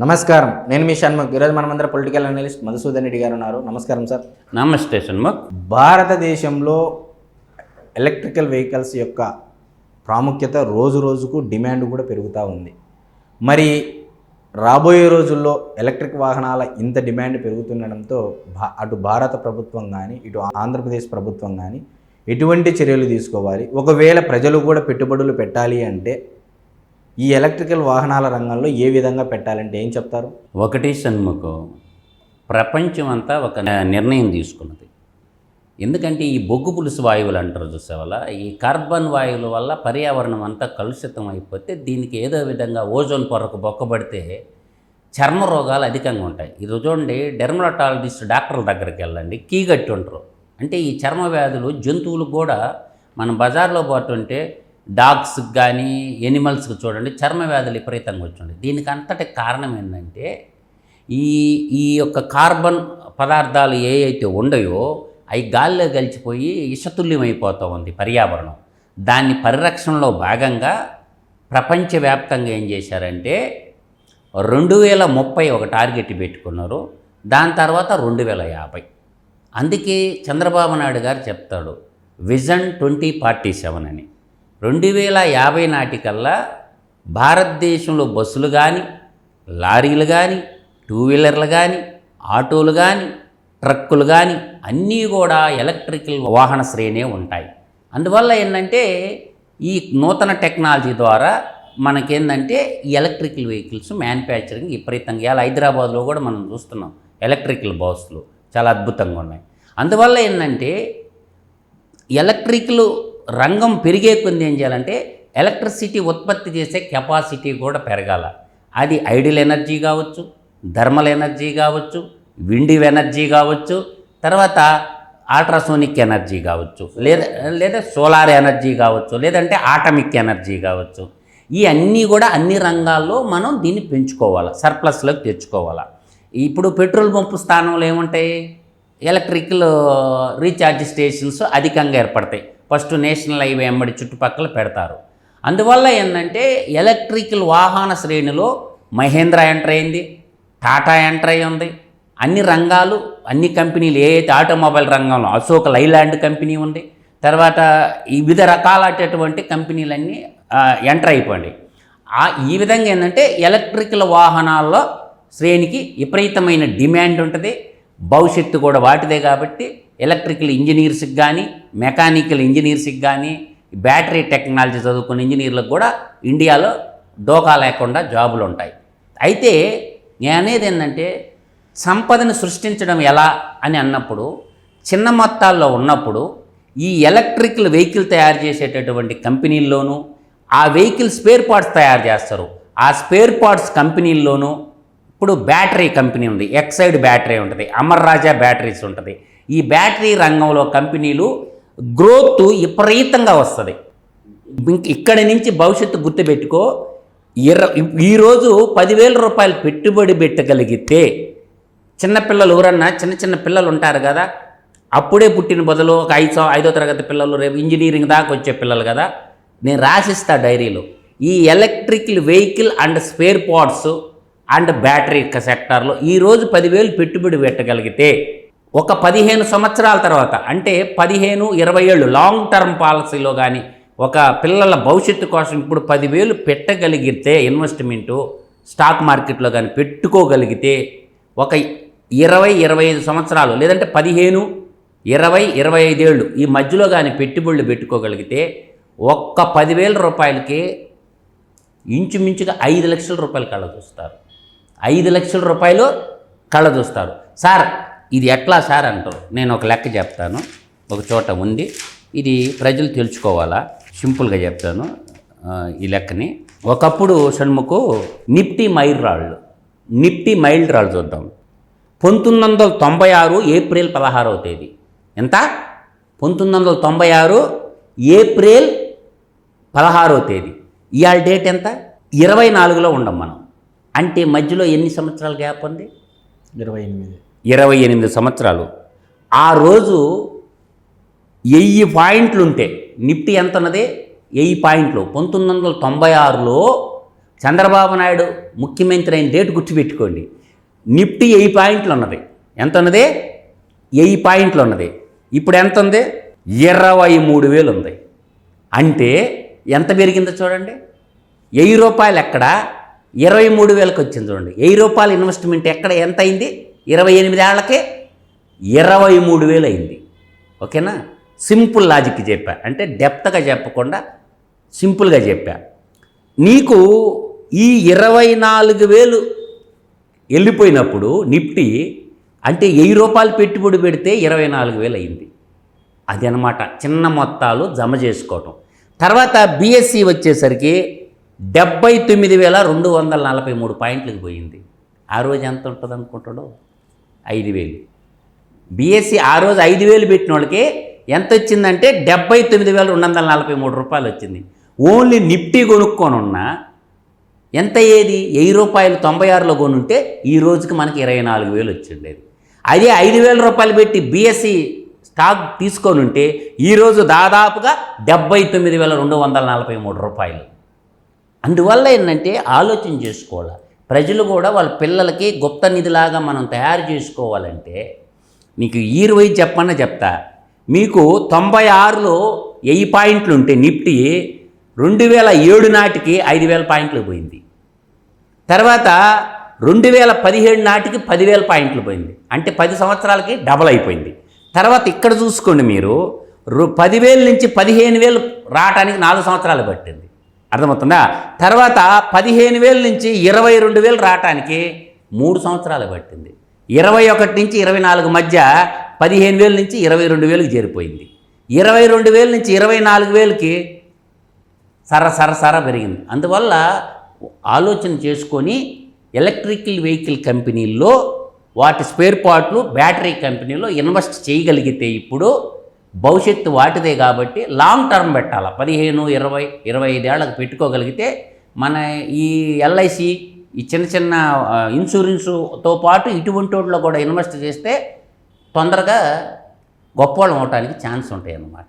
నమస్కారం. నేను మీ షణ్ముఖ్. ఈరోజు మనమందరం పొలిటికల్ అనలిస్ట్ మధుసూదన్ రెడ్డి గారు ఉన్నారు. నమస్కారం సార్. నమస్తే షణ్ముఖ్. భారతదేశంలో ఎలక్ట్రికల్ వెహికల్స్ యొక్క ప్రాముఖ్యత రోజు రోజుకు డిమాండ్ కూడా పెరుగుతూ ఉంది. మరి రాబోయే రోజుల్లో ఎలక్ట్రిక్ వాహనాల ఇంత డిమాండ్ పెరుగుతుండడంతో భా అటు భారత ప్రభుత్వం కానీ ఇటు ఆంధ్రప్రదేశ్ ప్రభుత్వం కానీ ఎటువంటి చర్యలు తీసుకోవాలి? ఒకవేళ ప్రజలు కూడా పెట్టుబడులు పెట్టాలి అంటే ఈ ఎలక్ట్రికల్ వాహనాల రంగంలో ఏ విధంగా పెట్టాలంటే ఏం చెప్తారు? ఒకటి సన్ముఖం. ప్రపంచం అంతా ఒక నిర్ణయం తీసుకున్నది. ఎందుకంటే ఈ బొగ్గు పులుసు వాయువులు అంటారు చూసేవల్ల ఈ కార్బన్ వాయువుల వల్ల పర్యావరణం అంతా కలుషితం అయిపోతే దీనికి ఏదో విధంగా ఓజోన్ పొరకు బొక్కబడితే చర్మ రోగాలు అధికంగా ఉంటాయి. ఇది చూడండి డెర్మటాలజిస్ట్ డాక్టర్ల దగ్గరికి వెళ్ళండి కీ కట్టి ఉంటారు. అంటే ఈ చర్మ వ్యాధులు జంతువులు కూడా మనం బజార్లో పోతుంటే డాగ్స్కి కానీ ఎనిమల్స్కి చూడండి చర్మ వ్యాధులు విపరీతంగా వచ్చండి దీనికి అంతటి కారణం ఏంటంటే ఈ ఈ యొక్క కార్బన్ పదార్థాలు ఏ అయితే ఉండయో అవి గాల్లో కలిసిపోయి ఇషతుల్యమైపోతూ ఉంది పర్యావరణం. దాన్ని పరిరక్షణలో భాగంగా ప్రపంచవ్యాప్తంగా ఏం చేశారంటే రెండు వేల ముప్పై ఒక టార్గెట్ పెట్టుకున్నారు దాని తర్వాత రెండు వేల యాభై అందుకే చంద్రబాబు నాయుడు గారు చెప్తాడు విజన్ ట్వంటీ ఫార్టీ సెవెన్ అని. రెండు వేల యాభై నాటికల్లా భారతదేశంలో బస్సులు కానీ లారీలు కానీ టూ వీలర్లు కానీ ఆటోలు కానీ ట్రక్కులు కానీ అన్నీ కూడా ఎలక్ట్రికల్ వాహన శ్రేణే ఉంటాయి. అందువల్ల ఏంటంటే ఈ నూతన టెక్నాలజీ ద్వారా మనకేందంటే ఎలక్ట్రికల్ వెహికల్స్ మ్యానుఫ్యాక్చరింగ్ విపరీతంగా ఇవాళ హైదరాబాద్లో కూడా మనం చూస్తున్నాం. ఎలక్ట్రికల్ బస్సులు చాలా అద్భుతంగా ఉన్నాయి. అందువల్ల ఏంటంటే ఎలక్ట్రికల్ రంగం పెరిగే కొంది ఏం చేయాలంటే ఎలక్ట్రిసిటీ ఉత్పత్తి చేసే కెపాసిటీ కూడా పెరగాల. అది ఐడిల్ ఎనర్జీ కావచ్చు థర్మల్ ఎనర్జీ కావచ్చు విండివ్ ఎనర్జీ కావచ్చు తర్వాత అల్ట్రాసోనిక్ ఎనర్జీ కావచ్చు లేదా లేదా సోలార్ ఎనర్జీ కావచ్చు లేదంటే ఆటమిక్ ఎనర్జీ కావచ్చు. ఈ అన్నీ కూడా అన్ని రంగాల్లో మనం దీన్ని పెంచుకోవాలి సర్ప్లస్లోకి తెచ్చుకోవాలి. ఇప్పుడు పెట్రోల్ పంపు స్థానంలో ఏముంటాయి? ఎలక్ట్రికల్ రీఛార్జ్ స్టేషన్స్ అధికంగా ఏర్పడతాయి. ఫస్ట్ నేషనల్ హైవే వెంబడి చుట్టుపక్కల పెడతారు. అందువల్ల ఏంటంటే ఎలక్ట్రికల్ వాహన శ్రేణిలో మహేంద్ర ఎంటర్ అయింది టాటా ఎంటర్ అయి ఉంది. అన్ని రంగాలు అన్ని కంపెనీలు ఏ అయితే ఆటోమొబైల్ రంగంలో అశోక్ లైలాండ్ కంపెనీ ఉంది. తర్వాత వివిధ రకాలైనటువంటి కంపెనీలన్నీ ఎంటర్ అయిపోయింది ఈ విధంగా ఏంటంటే ఎలక్ట్రికల్ వాహనాల్లో శ్రేణికి విపరీతమైన డిమాండ్ ఉంటుంది. భవిష్యత్తు కూడా వాటిదే కాబట్టి ఎలక్ట్రికల్ ఇంజనీర్స్కి కానీ మెకానికల్ ఇంజనీర్స్కి కానీ బ్యాటరీ టెక్నాలజీ చదువుకున్న ఇంజనీర్లకు కూడా ఇండియాలో డోకా లేకుండా జాబులు ఉంటాయి. అయితే నేను అనేది ఏంటంటే సంపదను సృష్టించడం ఎలా అని అన్నప్పుడు చిన్న మొత్తాల్లో ఉన్నప్పుడు ఈ ఎలక్ట్రికల్ వెహికల్ తయారు చేసేటటువంటి కంపెనీల్లోనూ ఆ వెహికల్ స్పేర్ పార్ట్స్ తయారు చేస్తారు. ఆ స్పేర్ పార్ట్స్ కంపెనీల్లోనూ ఇప్పుడు బ్యాటరీ కంపెనీ ఉంది. ఎక్సైడ్ బ్యాటరీ ఉంటుంది. అమర్ రాజా బ్యాటరీస్ ఉంటుంది. ఈ బ్యాటరీ రంగంలో కంపెనీలు గ్రోత్ విపరీతంగా వస్తుంది. ఇక్కడి నుంచి భవిష్యత్తు గుర్తుపెట్టుకో ఇర ఈరోజు పదివేల రూపాయలు పెట్టుబడి పెట్టగలిగితే చిన్నపిల్లలు ఎవరన్నా చిన్న చిన్న పిల్లలు ఉంటారు కదా అప్పుడే పుట్టిన బదులు ఒక ఐదు ఐదో తరగతి పిల్లలు రేపు ఇంజనీరింగ్ దాకా వచ్చే పిల్లలు కదా నేను రాసిస్తా డైరీలో. ఈ electrical vehicle and spare parts and battery సెక్టార్లో ఈరోజు పదివేలు పెట్టుబడి పెట్టగలిగితే ఒక పదిహేను సంవత్సరాల తర్వాత అంటే పదిహేను ఇరవై ఏళ్ళు లాంగ్ టర్మ్ పాలసీలో కానీ ఒక పిల్లల భవిష్యత్తు కోసం ఇప్పుడు పదివేలు పెట్టగలిగితే ఇన్వెస్ట్మెంటు స్టాక్ మార్కెట్లో కానీ పెట్టుకోగలిగితే ఒక ఇరవై ఇరవై ఐదు సంవత్సరాలు లేదంటే పదిహేను ఇరవై ఇరవై ఐదేళ్ళు ఈ మధ్యలో కానీ పెట్టుబడులు పెట్టుకోగలిగితే ఒక్క పదివేల రూపాయలకి ఇంచుమించుగా ఐదు లక్షల రూపాయలు కళ్ళ చూస్తారు. ఐదు లక్షల రూపాయలు కళ్ళ చూస్తారు. సార్ ఇది ఎట్లా సార్ అంటారు? నేను ఒక లెక్క చెప్తాను. ఒక చోట ఉంది. ఇది ప్రజలు తెలుసుకోవాలా? సింపుల్గా చెప్తాను ఈ లెక్కని. ఒకప్పుడు షణ్ముకు నిఫ్టీ మైల్ రాళ్ళు నిప్టీ మైల్ రాళ్ళు చూద్దాం. పంతొమ్మిది వందల తొంభై ఆరు ఏప్రిల్ పదహారవ తేదీ. ఎంత? పంతొమ్మిది వందల తొంభై ఆరు ఏప్రిల్ పదహారవ తేదీ. ఇవాళ డేట్ ఎంత? ఇరవై నాలుగులో ఉండం మనం. అంటే మధ్యలో ఎన్ని సంవత్సరాలు గ్యాప్ ఉంది? ఇరవై ఎనిమిది. ఇరవై ఎనిమిది సంవత్సరాలు. ఆ రోజు వెయ్యి పాయింట్లు ఉంటే నిఫ్టీ ఎంత ఉన్నది వెయ్యి పాయింట్లు. పంతొమ్మిది వందల తొంభై ఆరులో చంద్రబాబు నాయుడు ముఖ్యమంత్రి అయిన డేట్ గుర్తుపెట్టుకోండి. నిఫ్టీ వెయ్యి పాయింట్లు ఉన్నది ఎంత ఉన్నది వెయ్యి పాయింట్లు ఉన్నది ఇప్పుడు ఎంత ఉంది ఇరవై మూడు వేలు ఉంది అంటే ఎంత పెరిగిందో చూడండి. వెయ్యి రూపాయలు ఎక్కడ ఇరవై మూడు వేలకు వచ్చింది చూడండి. వెయ్యి రూపాయల ఇన్వెస్ట్మెంట్ ఎక్కడ? ఎంత అయింది ఇరవై ఎనిమిది ఏళ్ళకే ఇరవై మూడు వేలు అయింది. ఓకేనా? సింపుల్ లాజిక్ చెప్పా. అంటే డెప్త్గా చెప్పకుండా సింపుల్గా చెప్పా. నీకు ఈ ఇరవై నాలుగు వేలు వెళ్ళిపోయినప్పుడు నిఫ్టీ అంటే వెయ్యి రూపాయలు పెట్టుబడి పెడితే ఇరవై నాలుగు వేలు అయింది. అది అనమాట చిన్న మొత్తాలు జమ చేసుకోవటం. తర్వాత బీఎస్సీ వచ్చేసరికి డెబ్బై తొమ్మిది వేల రెండు వందల నలభై మూడు పాయింట్లకు పోయింది. ఆ రోజు ఎంత ఉంటుంది అనుకుంటాడో ఐదు వేలు. బీఎస్సీ ఆ రోజు ఐదు వేలు పెట్టిన వాళ్ళకి ఎంత వచ్చిందంటే డెబ్బై తొమ్మిది వేల రెండు వందల నలభై మూడు రూపాయలు వచ్చింది ఓన్లీ నిఫ్టీ కొనుక్కొని ఉన్నా ఎంత అయ్యేది? వెయ్యి రూపాయలు తొంభై ఆరులో కొనుంటే ఈ రోజుకి మనకి ఇరవై నాలుగు వేలు వచ్చిండేది. అదే ఐదు వేల రూపాయలు పెట్టి బీఎస్సీ స్టాక్ తీసుకొని ఉంటే ఈరోజు దాదాపుగా డెబ్బై తొమ్మిది వేల రెండు వందల నలభై మూడు రూపాయలు. అందువల్ల ఏంటంటే ఆలోచన చేసుకోవాలి. ప్రజలు కూడా వాళ్ళ పిల్లలకి గుప్త నిధిలాగా మనం తయారు చేసుకోవాలంటే నీకు ఈరువై రోజు చెప్పన్న చెప్తా. మీకు తొంభై ఆరులో వెయ్యి పాయింట్లు ఉంటే నిఫ్టీ రెండు వేల ఏడు నాటికి ఐదు వేల పాయింట్లు పోయింది. తర్వాత రెండు వేల పదిహేడు నాటికి పదివేల పాయింట్లు పోయింది. అంటే పది సంవత్సరాలకి డబల్ అయిపోయింది. తర్వాత ఇక్కడ చూసుకోండి మీరు రు- పదివేల నుంచి పదిహేను వేలు రావడానికి నాలుగు సంవత్సరాలు పట్టింది. అర్థమవుతుందా? తర్వాత పదిహేను వేల నుంచి ఇరవై రెండు వేలు రావటానికి మూడు సంవత్సరాలు పట్టింది. ఇరవై ఒకటి నుంచి ఇరవై నాలుగు మధ్య పదిహేను వేల నుంచి ఇరవై రెండు వేలకు చేరిపోయింది. ఇరవై రెండు వేల నుంచి ఇరవై నాలుగు వేలకి సర సర సర పెరిగింది. అందువల్ల ఆలోచన చేసుకొని ఎలక్ట్రికల్ వెహికల్ కంపెనీల్లో వాటి స్పేర్ పార్ట్లు బ్యాటరీ కంపెనీలో ఇన్వెస్ట్ చేయగలిగితే ఇప్పుడు భవిష్యత్తు వాటిదే కాబట్టి లాంగ్ టర్మ్ పెట్టాలి? పదిహేను ఇరవై ఇరవై ఐదేళ్ళకు పెట్టుకోగలిగితే మన ఈ ఎల్ఐసి ఈ చిన్న చిన్న ఇన్సూరెన్సుతో పాటు ఇటువంటి వాటిలో కూడా ఇన్వెస్ట్ చేస్తే తొందరగా గొప్పవాళ్ళం అవడానికి ఛాన్స్ ఉంటాయి అన్నమాట